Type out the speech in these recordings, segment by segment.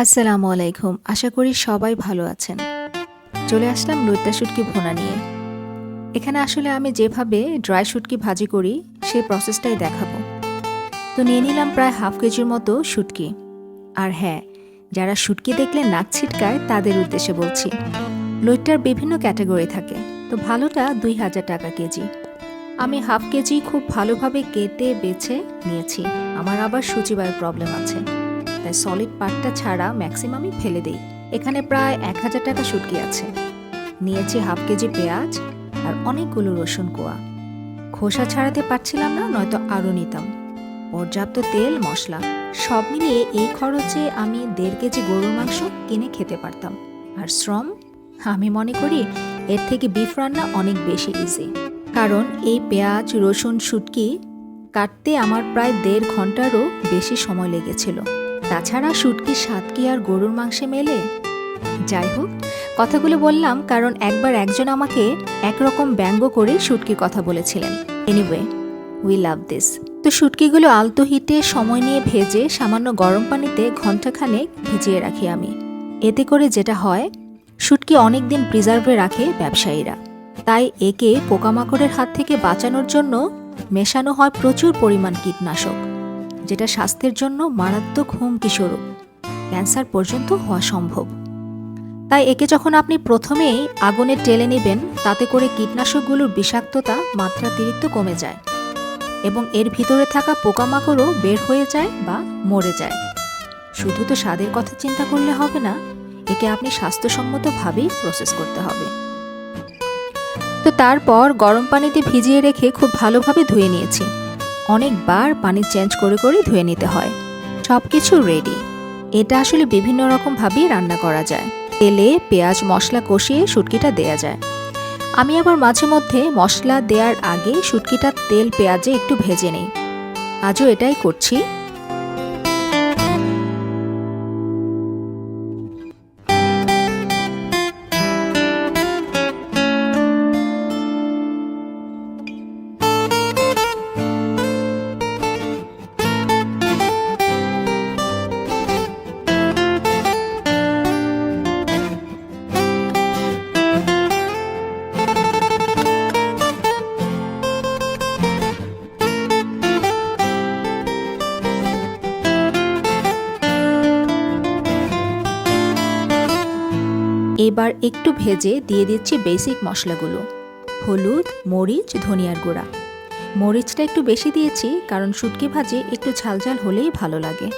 আসসালামু আলাইকুম। আশা করি সবাই ভালো আছেন। চলে আসলাম লইট্টা শুটকি ভোনা নিয়ে। এখানে আসলে আমি যেভাবে ড্রাই শুটকি ভাজি করি, সেই প্রসেসটাই দেখাবো। তো নিয়ে নিলাম প্রায় হাফ কেজির মতো শুটকি। আর হ্যাঁ যারা শুটকি দেখলে নাক ছিটকায়, তাদের উদ্দেশ্যে বলছি লইট্টার বিভিন্ন ক্যাটাগরি থাকে। তো ভালোটা দুই হাজার টাকা কেজি। আমি হাফ কেজি খুব ভালোভাবে কেটে, বেছে নিয়েছি। আমার আবার সূচিবায়ুর প্রবলেম আছে। তাই সলিড পার্টটা ছাড়া ম্যাক্সিমামই ফেলে দেই। এখানে প্রায় এক হাজার টাকা শুটকি আছে। নিয়েছি হাফ কেজি পেঁয়াজ আর অনেকগুলো রসুন কোয়া। খোসা ছাড়াতে পারছিলাম না, নয়তো আরও নিতাম। পর্যাপ্ত তেল, মশলা, সব মিলিয়ে এই খরচে আমি দেড় কেজি গরুর মাংস কিনে খেতে পারতাম। আর শ্রম? আমি মনে করি এর থেকে বিফ রান্না অনেক বেশি ইজি কারণ এই পেঁয়াজ, রসুন শুটকি কাটতে আমার প্রায় দেড় ঘন্টারও বেশি সময় লেগেছিল। তাছাড়া শুটকির স্বাদ কি আর গরুর মাংসে মেলে? যাই হোক কথাগুলো বললাম কারণ একবার একজন আমাকে একরকম ব্যঙ্গ করে শুটকির কথা বলেছিলেন। এনিওয়ে উই লাভ দিস তো শুটকিগুলো আলতো হিটে সময় নিয়ে ভেজে সামান্য গরম পানিতে ঘন্টাখানেক ভিজিয়ে রাখি আমি। এতে করে যেটা হয়, শুটকি অনেক দিন প্রিজার্ভে রাখে ব্যবসায়ীরা। তাই একে পোকামাকড়ের হাত থেকে বাঁচানোর জন্য মেশানো হয় প্রচুর পরিমাণ কীটনাশক। যেটা স্বাস্থ্যের জন্য মারাত্মক হুমকি স্বরূপ। ক্যান্সার পর্যন্ত হওয়া সম্ভব। তাই একে যখন আপনি প্রথমেই আগুনে টেলে নেবেন, তাতে করে কীটনাশকগুলোর বিষাক্ততা মাত্রাতিরিক্ত কমে যায় এবং এর ভিতরে থাকা পোকামাকড়ও বের হয়ে যায় বা মরে যায়। শুধু তো স্বাদের কথা চিন্তা করলে হবে না, একে আপনি স্বাস্থ্যসম্মতভাবেই প্রসেস করতে হবে। তো তারপর গরম পানিতে ভিজিয়ে রেখে খুব ভালোভাবে ধুয়ে নিয়েছি। অনেকবার পানি চেঞ্জ করে করে ধুয়ে নিতে হয়। সব কিছু রেডি এটা আসলে বিভিন্ন রকমভাবেই রান্না করা যায়। তেলে পেঁয়াজ মশলা কষিয়ে শুটকিটা দেয়া যায়। আমি আবার মাঝে মধ্যে মশলা দেওয়ার আগে শুটকিটা তেল পেঁয়াজে একটু ভেজে নেই। আজও এটাই করছি। এবার একটু ভেজে দিয়ে দিচ্ছি বেসিক মশলাগুলো। হলুদ, মরিচ, ধনিয়ার গুঁড়া। মরিচটা একটু বেশি দিয়েছি কারণ শুটকি ভাজি একটু ঝালঝাল হলেই ভালো লাগে।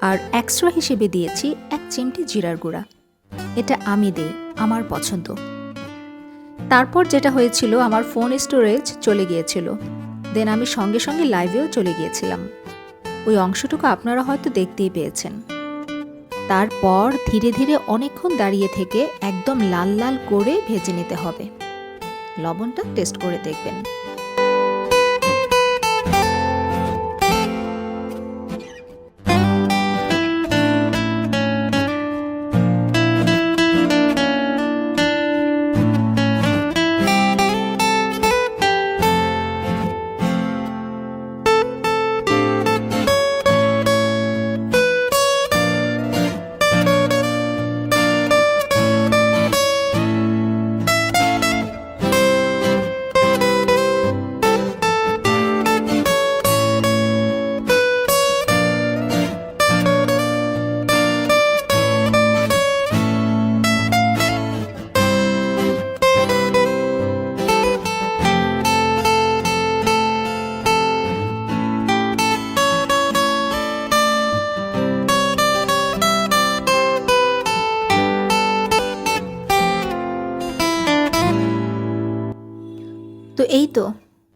আর এক্সট্রা হিসেবে দিয়েছি এক চিমটি জিরার গুঁড়া। এটা আমি দেই, আমার পছন্দ। তারপর যেটা হয়েছিল, আমার ফোন স্টোরেজ চলে গিয়েছিল। দেন আমি সঙ্গে সঙ্গে লাইভেও চলে গিয়েছিলাম। ওই অংশটুকু আপনারা হয়তো দেখতেই পেয়েছেন। তারপর ধীরে ধীরে অনেকক্ষণ দাঁড়িয়ে থেকে একদম লাল লাল করে ভেজে নিতে হবে। লবণটা টেস্ট করে দেখবেন।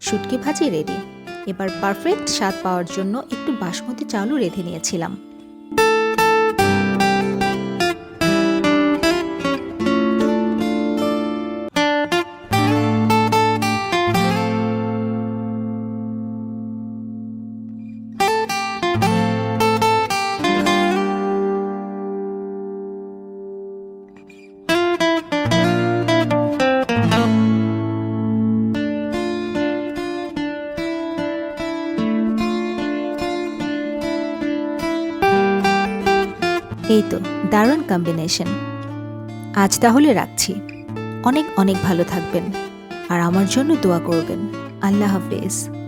শুটকি ভাজি রেডি এবার পারফেক্ট স্বাদ পাওয়ার জন্য একটু বাসমতি চালও রেঁধে নিয়েছিলাম। এই তো দারুণ কম্বিনেশন আজ তাহলে রাখছি। অনেক অনেক ভালো থাকবেন। আর আমার জন্য দোয়া করবেন। আল্লাহ হাফেজ।